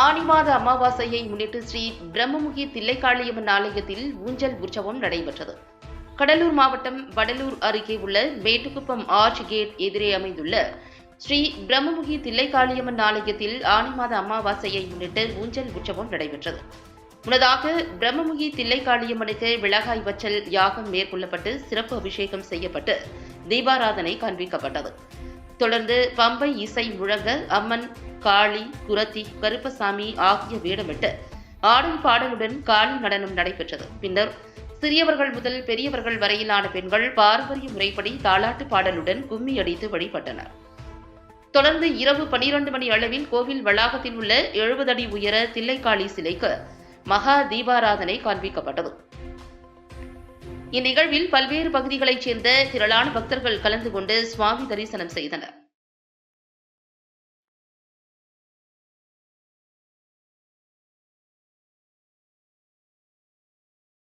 ஆனி மாத அமாவாசையை முன்னிட்டு ஸ்ரீ பிரம்மமுகி தில்லைக்காளியம்மன் ஆலயத்தில் ஊஞ்சல் உற்சவம் நடைபெற்றது. கடலூர் மாவட்டம் வடலூர் அருகே உள்ள மேட்டுக்குப்பம் ஆர்ச் கேட் எதிரே அமைந்துள்ள ஸ்ரீ பிரம்மமுகி தில்லைக்காளியம்மன் ஆலயத்தில் ஆனி மாத அமாவாசையை முன்னிட்டு ஊஞ்சல் உற்சவம் நடைபெற்றது. முன்னதாக பிரம்மமுகி தில்லைக்காளியம்மனுக்கு விளகாய் வச்சல் யாகம் மேற்கொள்ளப்பட்டு சிறப்பு அபிஷேகம் செய்யப்பட்டு தீபாராதனை காண்பிக்கப்பட்டது. தொடர்ந்து பம்பை இசை முழங்க அம்மன் காளி குரத்தி கருப்பசாமி ஆகிய வேடமிட்டு ஆடும் பாடலுடன் காளி நடனம் நடைபெற்றது. பின்னர் சிறியவர்கள் முதல் பெரியவர்கள் வரையிலான பெண்கள் பாரம்பரிய முறைப்படி தாலாட்டு பாடலுடன் கும்மி அடித்து வழிபட்டனர். தொடர்ந்து இரவு பனிரெண்டு மணி அளவில் கோவில் வளாகத்தில் உள்ள எழுபது அடி உயர தில்லைக்காளி சிலைக்கு மகா தீபாராதனை காண்பிக்கப்பட்டது. இந்நிகழ்வில் பல்வேறு பகுதிகளைச் சேர்ந்த திரளான பக்தர்கள் கலந்து கொண்டு சுவாமி தரிசனம் செய்தனர்.